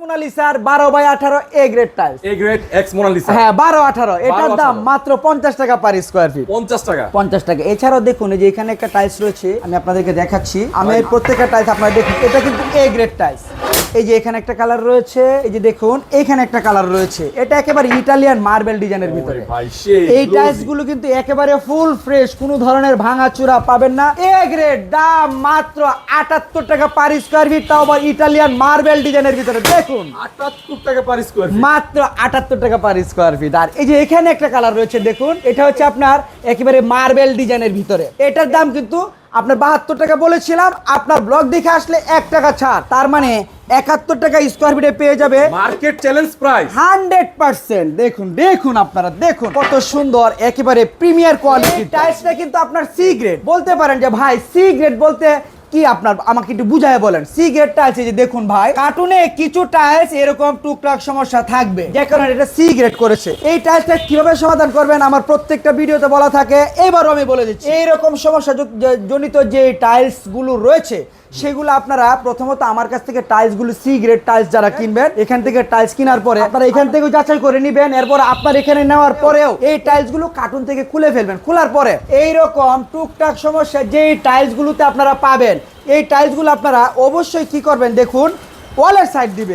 মোনালিসার বারো বাই আঠারো A grade tiles A grade x Monalisa হ্যাঁ বারো আঠারো। এটার দাম মাত্র পঞ্চাশ টাকা পার স্কোয়ার ফিট পঞ্চাশ টাকা। পঞ্চাশ টাকা। এছাড়াও দেখুন এই যে এখানে একটা টাইলস রয়েছে আমি আপনাদেরকে দেখাচ্ছি। আমি প্রত্যেকটা টাইলস আপনারা দেখুন এটা কিন্তু এ গ্রেড টাইলস এই যে এখানে একটা কালার রয়েছে এই যে দেখুন এখানে একটা কালার রয়েছে। এটা একেবারে ইটালিয়ান মার্বেল ডিজাইনের ভিতরে। এই টাইলসগুলো কিন্তু একেবারে ফুল ফ্রেশ কোনো ধরনের ভাঙাচুরা পাবেন না। এ গ্রেড দাম মাত্র আটাত্তর টাকা পার স্কোয়ার ফিট তাও আবার ইটালিয়ান মার্বেল ডিজাইনের ভিতরে। দেখুন আটাত্তর টাকা পার স্কোয়ার মাত্র আটাত্তর টাকা পার স্কোয়ার ফিট আর এই যে এখানে একটা কালার রয়েছে দেখুন এটা হচ্ছে আপনার একেবারে মার্বেল ডিজাইনের ভিতরে। এটার দাম কিন্তু আপনার বাহাত্তর টাকা বলেছিলাম আপনার ব্লগ দেখে আসলে এক টাকা ছাড়। তার মানে একাত্তর টাকা স্কোয়ার ফিটে পেয়ে যাবে। Market challenge price hundred percent. দেখুন দেখুন আপনারা দেখুন। কত সুন্দর একেবারে প্রিমিয়ার কোয়ালিটি টাইলসটা কিন্তু আপনার সি গ্রেড বলতে পারেন যে ভাই সি গ্রেড বলতে কি আপনার, আমাকে একটু বুঝায় বলেন। সি গ্রেড টাইলস যে দেখুন ভাই কার্টুনে কিছু টাইলস এরকম টুকটাক সমস্যা থাকবে। যে কারণে এটা সি গ্রেড করেছে। এই টাইলসটা কীভাবে সমাধান করবেন? আমার প্রত্যেকটা ভিডিওতে বলা থাকে। এবারও আমি বলে দিচ্ছি, এইরকম সমস্যা জনিত যে টাইলসগুলো রয়েছে, সেগুলো আপনারা প্রথমত আমার কাছ থেকে টাইলসগুলো সি গ্রেড টাইলস যারা কিনবেন, এখান থেকে টাইলস কেনার পরে আপনারা এখান থেকে যাচাই করে নিবেন। এরপর আপনার এখানে নেওয়ার পরেও এই টাইলসগুলো কার্টুন থেকে খুলে ফেলবেন। খোলার পরে এই রকম টুকটাক সমস্যা যে টাইলস গুলোতে আপনারা পাবেন এই টাইলসগুলো আপনারা অবশ্যই কি করবেন দেখুন ওয়ালের সাইড দিবেন।